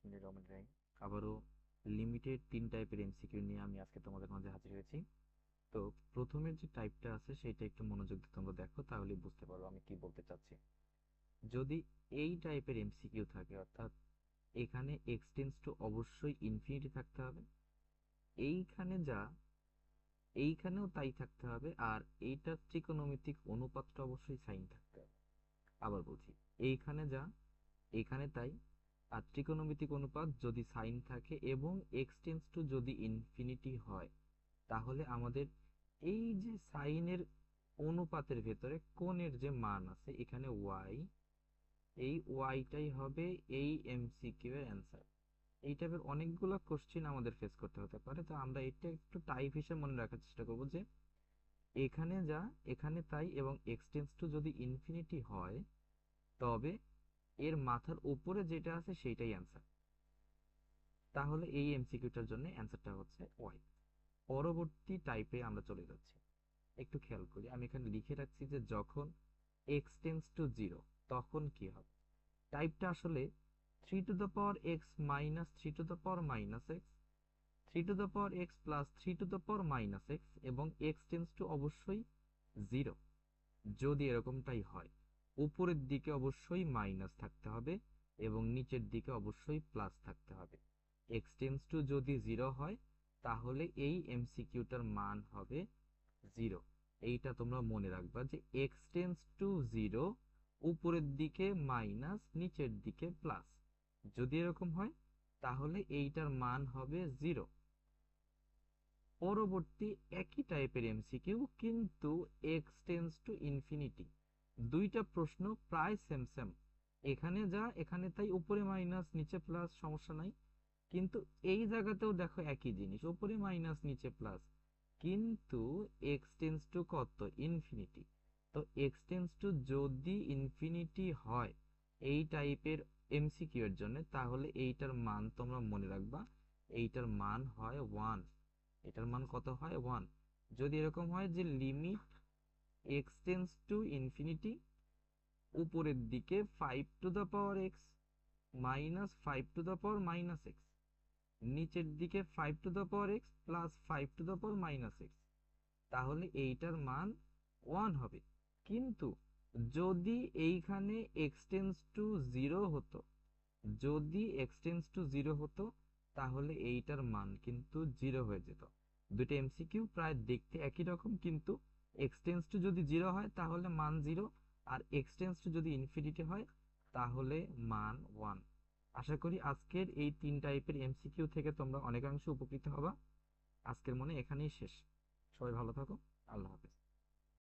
বিসমিল্লাহির রহমানির রহিম আবারও লিমিটেড তিন টাইপের এমসিকিউ নিয়ে আমি আজকে তোমাদের মাঝে হাজির হয়েছি। তো প্রথমের যে টাইপটা আছে সেটা একটু মনোযোগ দিয়ে তোমরা দেখো তাহলে বুঝতে পারো আমি কি বলতে চাচ্ছি। যদি এই টাইপের এমসিকিউ থাকে, অর্থাৎ এখানে এক্সটেন্স টু অবশ্যই ইনফিনিটি থাকতে হবে। এইখানে যা, এইখানেও তাই থাকতে হবে, আর এইটার ত্রিকোণমিতিক অনুপাতটা অবশ্যই সাইন থাকতে হবে। আবার বলছি, এইখানে যা, এখানে তাই আর ত্রিকোণমিতিক অনুপাত যদি সাইন থাকে এবং এক্সটেন্স টু যদি ইনফিনিটি হয়, তাহলে আমাদের এই যে সাইনের অনুপাতের ভেতরে কোণের যে মান আছে, এখানে ওয়াই এই ওয়াইটাই হবে এই এমসিকিউ এর অ্যান্সার এই টাইপের অনেকগুলো কোশ্চেন আমাদের ফেস করতে হতে পারে, তো আমরা এটা একটু টাইপ হিসেবে মনে রাখার চেষ্টা করব যে এখানে যা, এখানে তাই এবং এক্সটেন্স টু যদি ইনফিনিটি হয়, তবে এর মাথার উপরে যেটা আছে সেইটাই অ্যান্সার তাহলে এই এমসিকিউটার জন্য অ্যান্সারটা হচ্ছে ওয়াই পরবর্তী টাইপে আমরা চলে যাচ্ছি। একটু খেয়াল করি, আমি এখানে লিখে রাখছি যে যখন এক্স টু জিরো তখন কি হবে? টাইপটা আসলে three to the power X minus three to the power minus X three to the power X plus three to the power minus X এবং এক্স টেন্স টু অবশ্যই জিরো যদি এরকমটাই হয় উপরের দিকে অবশ্যই মাইনাস থাকতে হবে এবং নিচের দিকে অবশ্যই প্লাস থাকতে হবে। এক্স টেন্স টু যদি জিরো হয়, তাহলে এই এমসিকিউটার মান হবে জিরো এইটা তোমরা মনে রাখবা যে এক্স টেন্স টু জিরো উপরের দিকে মাইনাস নিচের দিকে প্লাস। যদি এরকম হয়, তাহলে এইটার মান হবে জিরো পরবর্তী একই টাইপের এমসিকিউ কিন্তু এক্স টেন্স টু ইনফিনিটি দুইটা প্রশ্ন প্রায় সেম সেম এখানে যা, এখানে তাই, উপরে মাইনাস নিচে প্লাস সমস্যা নাই। কিন্তু এই জায়গাতেও দেখো একই জিনিস, উপরে মাইনাস নিচে প্লাস কিন্তু এক্স টেন্স টু কত? ইনফিনিটি তো এক্স টেন্স টু যদি ইনফিনিটি হয় এই টাইপের এমসিকিউ এর জন্য, তাহলে এইটার মান তোমরা মনে রাখবা, এইটার মান হয় ওয়ান এটার মান কত হয়? ওয়ান যদি এরকম হয় যে limit X tends to infinity, উপরের দিকে five to the power X minus five to the power minus X নিচের দিকে five to the power X plus five to the power minus X তাহলে এইটার মান ওয়ান হবে। কিন্তু যদি এইখানে এক্সটেন্স টু জিরো হতো, যদি এক্সটেন্স টু জিরো হতো, তাহলে এইটার মান কিন্তু জিরো হয়ে যেত। দুটো এমসিকিউ প্রায় দেখতে একই রকম, কিন্তু এক্সটেন্স টু যদি জিরো হয়, তাহলে মান জিরো আর এক্সটেন্স টু যদি ইনফিনিটি হয়, তাহলে মান ওয়ান আশা করি আজকের এই তিন টাইপের এমসিকিউ থেকে তোমরা অনেকাংশে উপকৃত হবা। আজকের মনে এখানেই শেষ। সবাই ভালো থাকো। আল্লাহ হাফেজ।